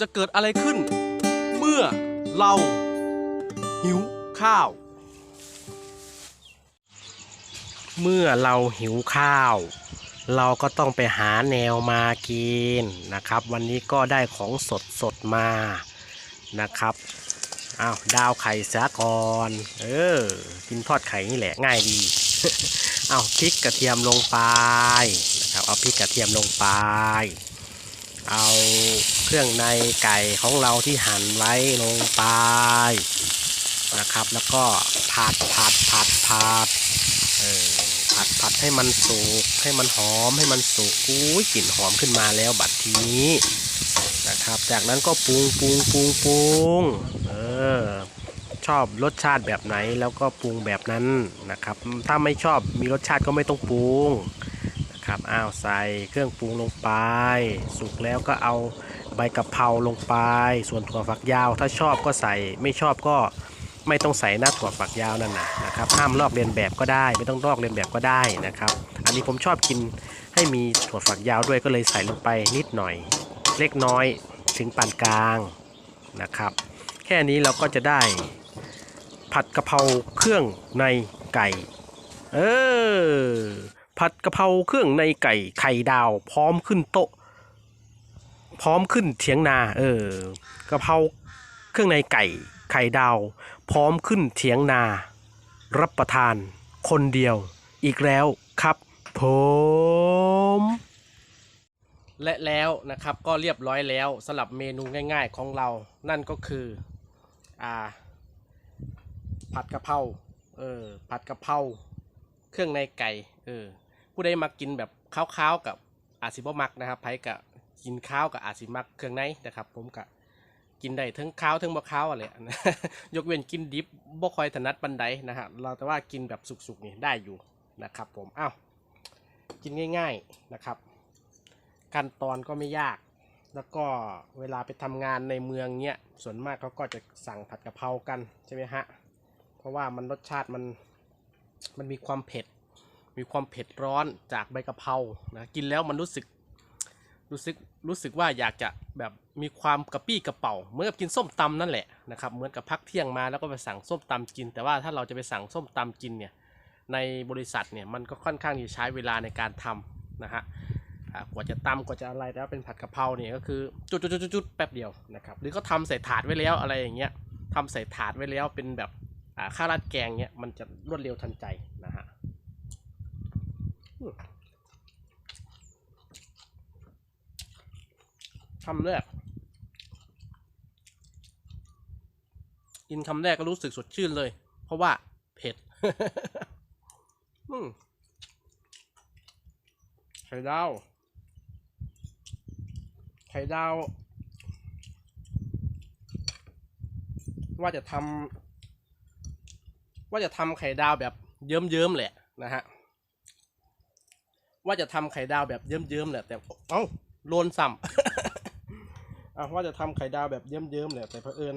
จะเกิดอะไรขึ้น เมื่อเรา หิวข้าว เมื่อเราหิวข้าว เราก็ต้องไปหาแนวมากินนะครับ วันนี้ก็ได้ของสดสดๆมานะครับอ้าวดาวไข่สียก่อนเออกินทอดไข่นี่แหละง่ายดีเอาพริกกระเทียมลงไปนะครับเอาพริกกระเทียมลงไป เอาเครื่องในไก่ของเราที่หั่นไว้ลงไปนะครับ แล้วก็ผัดผัดผัดผัดเออผัดผัดให้มันสุกให้มันหอมให้มันสุกอุ้ยกลิ่นหอมขึ้นมาแล้วบัดทีนี้นะครับ จากนั้นก็ปรุงปรุงปรุงปรุงเออชอบรสชาติแบบไหนแล้วก็ปรุงแบบนั้นนะครับ ถ้าไม่ชอบมีรสชาติก็ไม่ต้องปรุง นะครับอ้าวใส่เครื่องปรุงลงไป สุกแล้วก็เอาใบกะเพราลงไป ส่วนถั่วฝักยาว ถ้าชอบก็ใส่ไม่ชอบก็ไม่ต้องใส่หน้าถั่วฝักยาวนั่นนะนะครับห้ามลอกเลียนแบบก็ได้ ไม่ต้องลอกเลียนแบบก็ได้นะครับ อันนี้ผมชอบกินให้มีถั่วฝักยาวด้วยก็เลยใส่ลงไปนิดหน่อย เล็กน้อยถึงปานกลางนะครับ แค่นี้เราก็จะได้ผัดกะเพราเครื่องในไก่ เออ ผัดกะเพราเครื่องในไก่ไข่ดาว พร้อมขึ้นโต๊ะ พร้อมขึ้นเถียงนา เออกะเพราเครื่องในไก่ไข่ดาว พร้อมขึ้นเถียงนา รับประทาน คนเดียว อีกแล้วครับ ผม และแล้วนะครับก็เรียบร้อยแล้วสำหรับเมนูง่าย ๆ ของเรา นั่นก็คืออ่าผัดกะเพราเออผัดกะเพราเครื่องในไก่ เออ ผู้ใดมากินแบบข้าวๆกับอาซิบมักนะครับไผกะกินข้าวกับอาซิมักเครื่องในนะครับ ผมกะกินได้ทั้งข้าวทั้งบ่ข้าวอะไรนะยกเว้นกินดิบบ่คอยถนัดปันใดนะฮะเราแต่ว่ากินแบบสุกๆนี่ได้อยู่นะครับ ผมอ้าวกินง่าย ๆนะครับ ขั้นตอนก็ไม่ยาก แล้วก็เวลาไปทำงานในเมืองเนี้ยส่วนมากเขาก็จะสั่งผัดกะเพรากันใช่ไหมฮะเพราะว่ามันรสชาติมันมันมีความเผ็ด มีความเผ็ดร้อนจากใบกะเพรานะกินแล้วมันรู้สึกรู้สึกรู้สึกว่าอยากจะแบบมีความกระปี้กระเป๋าเหมือนกับกินส้มตำนั่นแหละนะครับเหมือนกับพักเที่ยงมาแล้วก็ไปสั่งส้มตำกิน แต่ว่าถ้าเราจะไปสั่งส้มตำกินเนี่ยในบริษัทเนี่ยมันก็ค่อนข้างที่จะใช้เวลาในการทำนะฮะกว่าจะตำกว่าจะอะไรแล้วเป็นผัดกะเพราเนี่ยก็คือจุดจุดจุดจุดแป๊บเดียวนะครับหรือเขาทำใส่ถาดไว้แล้วอะไรอย่างเงี้ยทำใส่ถาดไว้แล้วเป็นแบบข้าวราดแกงเนี่ยมันจะรวดเร็วทันใจ คำแรก กินคำแรกก็รู้สึกสดชื่นเลย เพราะว่าเผ็ดไข่ดาว ไข่ดาว ว่าจะทำว่าจะทำไข่ดาวแบบเยิ้มๆแหละนะฮะ ว่าจะทำไข่ดาวแบบเยิ้มๆแหละแต่เอ้าโลนซ้ำอะว่าจะทำไข่ดาวแบบเยิ้มๆแหละแต่เผอิญ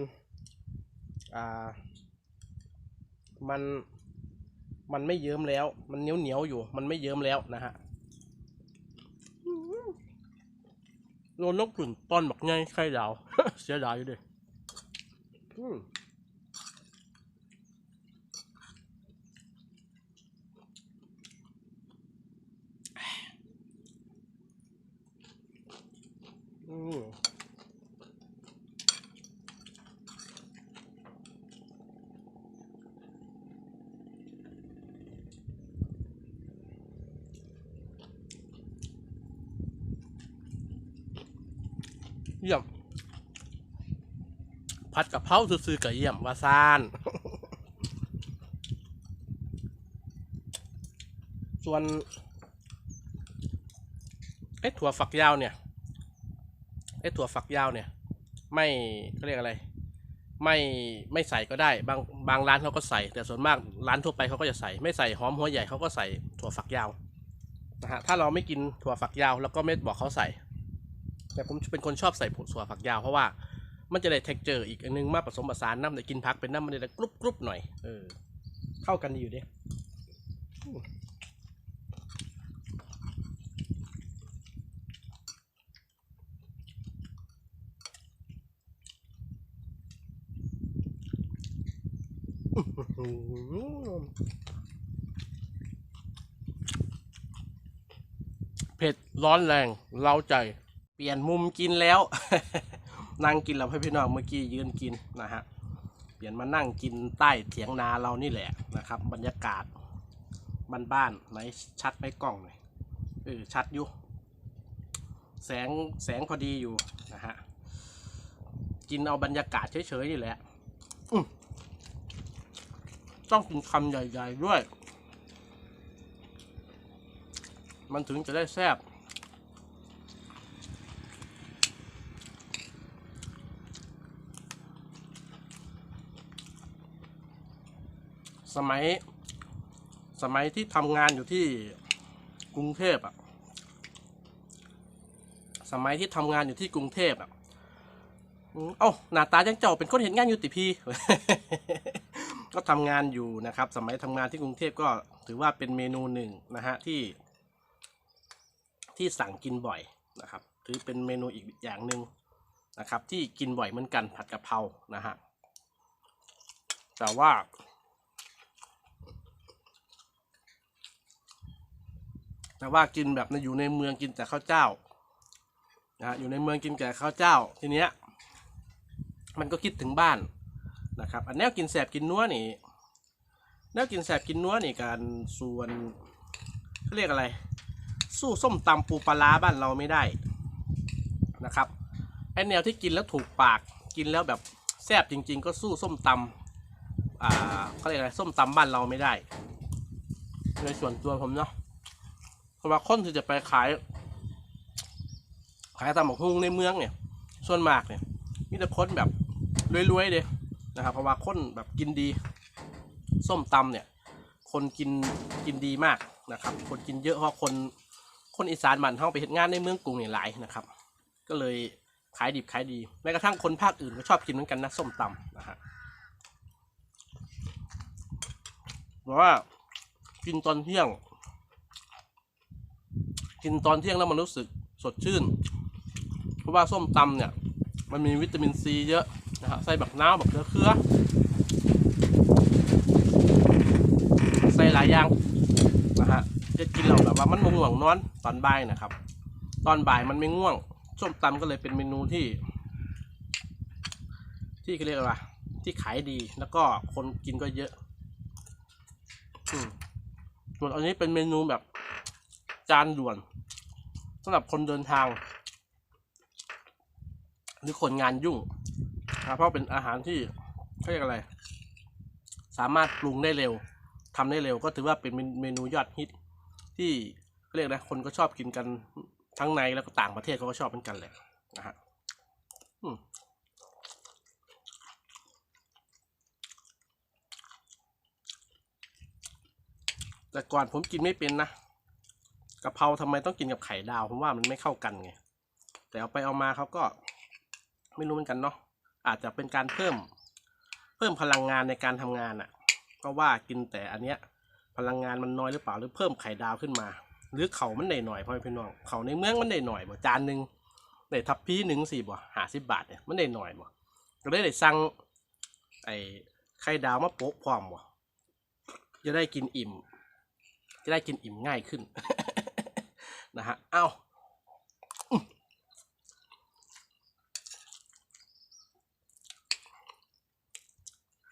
อ่า มันมันไม่เยิ้มแล้ว มันเหนียวเหนียวๆอยู่ มันไม่เยิ้มแล้วนะฮะโลนนกขุนตอนบักไงไข่ดาว เสียดายอยู่ดิ เยี่ยมผัดกะเพราซื่อๆกับเยี่ยมว่าซาน ส่วนไอ้ถั่วฝักยาวเนี่ยไอ้ถั่วฝักยาวเนี่ย ไม่เขาเรียกอะไร ไม่ไม่ใส่ก็ได้ บางบางร้านเขาก็ใส่ แต่ส่วนมากร้านทั่วไปเขาก็จะใส่ ไม่ใส่หอมหัวใหญ่เขาก็ใส่ถั่วฝักยาวนะฮะถ้าเราไม่กินถั่วฝักยาวเราก็ไม่บอกเขาใส่ แต่ผมเป็นคนชอบใส่ผัวฝักยาวเพราะว่ามันจะได้เท็กเจอร์อีกอันนึงมาผสมผสานน้ำได้กินพักเป็นน้ำมันได้กรุบกรุบหน่อยเออเข้ากันดีอยู่ดิเผ็ดร้อนแรง เล้าใจ ลี่ยนมุมกินแล้ว นั่งกินแล้วให้พี่น้องเมื่อกี้ยืนกินนะฮะเปลี่ยนมานั่งกินใต้เถียงนาเรานี่แหละนะครับ บรรยากาศบ้านๆไหนชัดไหมกล้องหน่อยเออชัดอยู่ แสงแสงพอดีอยู่นะฮะกินเอาบรรยากาศเฉยๆนี่แหละต้องกินคำใหญ่ ๆด้วย มันถึงจะได้แซ่บ สมัย สมัยที่ทำงานอยู่ที่กรุงเทพอะสมัยที่ทำงานอยู่ที่กรุงเทพอะอืมเอ้าหน้าตาจังเจ้าเป็นคนเห็นงานอยู่ติพีก็ทำงานอยู่นะครับ สมัยทำงานที่กรุงเทพก็ถือว่าเป็นเมนูหนึ่งนะฮะที่ ที่สั่งกินบ่อยนะครับ ถือเป็นเมนูอีกอย่างหนึ่งนะครับ ที่กินบ่อยเหมือนกันผัดกะเพรานะฮะแต่ว่า แต่ว่ากินแบบในอยู่ในเมืองกินแต่ข้าวเจ้านะฮะอยู่ในเมืองกินแต่ข้าวเจ้าทีเนี้ยมันก็คิดถึงบ้านนะครับ อันแนวกินแสบกินนัวนี่แนวกินแสบกินนัวนี่การส่วนเขาเรียกอะไร สู้ส้มตำปูปลาบ้านเราไม่ได้นะครับไอแนวที่กินแล้วถูกปากกินแล้วแบบแซ่บจริง ๆ ก็สู้ส้มตำอ่าเขาเรียกอะไรส้มตำบ้านเราไม่ได้ในส่วนตัวผมเนาะ ราะว่าคนที่จะไปขาย ขายตำบักฮุงในเมืองเนี่ย ส่วนมากเนี่ยมีแต่คนแบบรวยๆเลยนะครับเพราะว่าคนแบบกินดี ส้มตำเนี่ย คนกินกินดีมากนะครับ คนกินเยอะเพราะคนคนอีสานมันเข้าไปเห็นงานในเมืองกรุงเนี่ยหลายนะครับ ก็เลยขายดิบขายดีแม้กระทั่งคนภาคอื่นก็ชอบกินเหมือนกันนะส้มตำนะฮะเพราะว่ากินตอนเที่ยง กินตอนเที่ยงแล้วมันรู้สึกสดชื่น เพราะว่าส้มตำเนี่ย มันมีวิตามินซีเยอะนะฮะใส่บักน้าวบักเกลือเครือใส่หลายอย่างนะฮะจะกินเราแบบว่ามันง่วงนอนตอนบ่ายนะครับ ตอนบ่ายมันไม่ง่วงส้มตำก็เลยเป็นเมนูที่ ที่เขาเรียกว่า ที่ขายดีแล้วก็คนกินก็เยอะอืมส่วนอันนี้เป็นเมนูแบบจานด่วน สำหรับคนเดินทาง หรือคนงานยุ่งนะเพราะเป็นอาหารที่เขาเรียกอะไร สามารถปรุงได้เร็วทำได้เร็วก็ถือว่าเป็นเมนูยอดฮิต ที่เขาเรียกนะคนก็ชอบกินกันทั้งในแล้วก็ต่างประเทศเขาก็ชอบเหมือนกันแหละนะฮะแต่ก่อนผมกินไม่เป็นนะ กะเพราทำไมต้องกินกับไข่ดาวผมว่ามันไม่เข้ากันไง แต่เอาไปเอามาเขาก็ไม่รู้เหมือนกันเนาะอาจจะเป็นการเพิ่มเพิ่มพลังงานในการทำงานอะ่ะ ก็ว่ากินแต่อันเนี้ย พลังงานมันน้อยหรือเปล่าหรือเพิ่มไข่ดาวขึ้นมา หรือเขามันได้หน่อยพ่อพี่น้องเขาในเมืองมันได้หน่อยบ่จานหนึ่งได้ทับพีหนึ่งสี่บ่หาสิบบาทเนี่ยมันได้หน่อยบ่ก็เลยได้สั่งไอ้ไข่ดาวมาโปะพร้อมบ่จะได้กินอิ่ม จะได้กินอิ่มง่ายขึ้น นะฮะเอ้าอื้อ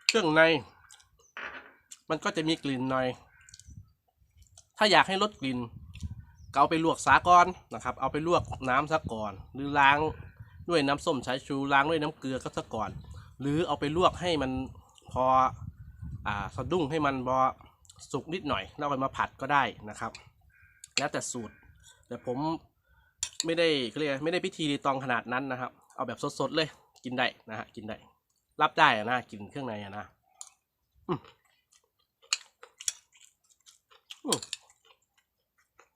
เครื่องใน มันก็จะมีกลิ่นหน่อย ถ้าอยากให้ลดกลิ่นก็เอาไปลวกสาก่อนนะครับ เอาไปลวกน้ำซะก่อน หรือล้างด้วยน้ำส้มสายชูล้างด้วยน้ำเกลือก็ซะก่อน หรือเอาไปลวกให้มันพออ่าสะดุ้งให้มันพอสุกนิดหน่อยแล้วเอาไปมาผัดก็ได้นะครับ แล้วแต่สูตร แต่ผมไม่ได้เขาเรียกไม่ได้พิธีรีตองขนาดนั้นนะครับ เอาแบบสดๆเลย กินได้นะฮะกินได้ รับได้อะนะกินเครื่องในอะนะ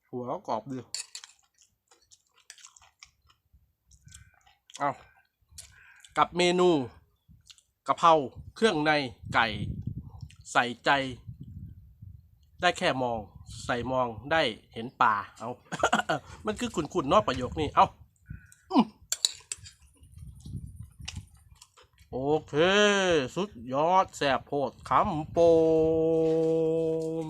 หัวก็กรอบดีเอากับเมนูกะเพราเครื่องในไก่ ใส่ใจ ได้แค่มอง ใส่มองได้เห็นป่า เอา มันคือขุนขุนๆนอกประโยคนี่ เอาโอเค สุดยอดแสบโพดคำโปม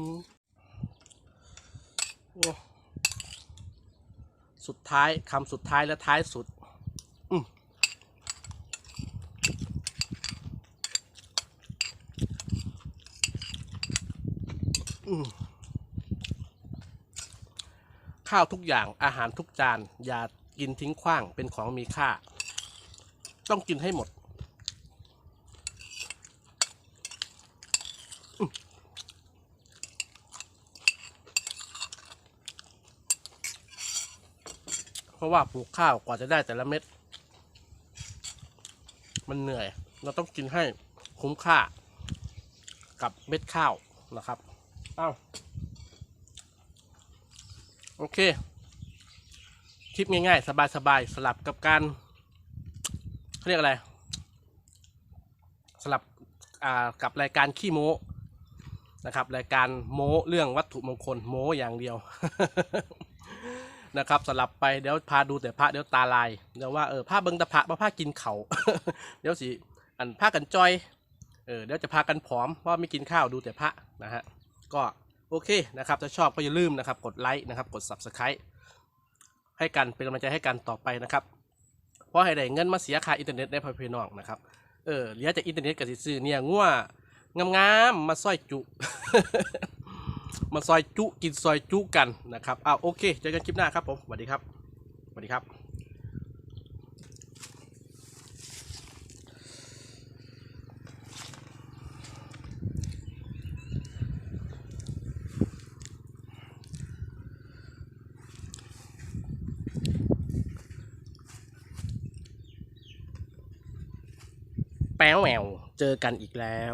สุดท้ายคำสุดท้ายและท้ายสุด อืมอืม ข้าวทุกอย่างอาหารทุกจาน อย่ากินทิ้งขว้างเป็นของมีค่า ต้องกินให้หมด เพราะว่าปลูกข้าวกว่าจะได้แต่ละเม็ด มันเหนื่อย เราต้องกินให้คุ้มค่ากับเม็ดข้าวนะครับ เอ้า โอเค คลิปง่ายๆ สบายๆ สลับกับการเขาเรียกอะไร สลับกับรายการขี้โม้นะครับรายการโม้เรื่องวัตถุมงคลโม้อย่างเดียวนะครับสลับไปเดี๋ยวพาดูแต่พระเดี๋ยวตาลายเดี๋ยวว่าเออผ้าเบิงตะพระมาผ้ากินเขาเดี๋ยวสิอันผ้ากันจอยเออเดี๋ยวจะพากันผอมเพราะว่าไม่กินข้าวดูแต่พระนะฮะก็ โอเคนะครับ ถ้าชอบก็อย่าลืมนะครับ กดไลค์นะครับ กด subscribe ให้กันเป็นกำลังใจให้กันต่อไปนะครับ เพราะให้ได้เงินมาเสียค่าอินเทอร์เน็ตได้พอพี่น้องนะครับ เออเหลือจากอินเทอร์เน็ตกับสิซื้อเนี่ยงัวงามๆมาซอยจุ มาซอยจุกินซอยจุกันนะครับอ้าวโอเคเจอกันคลิปหน้าครับผมสวัสดีครับสวัสดีครับ แมวแมวเจอกันอีกแล้ว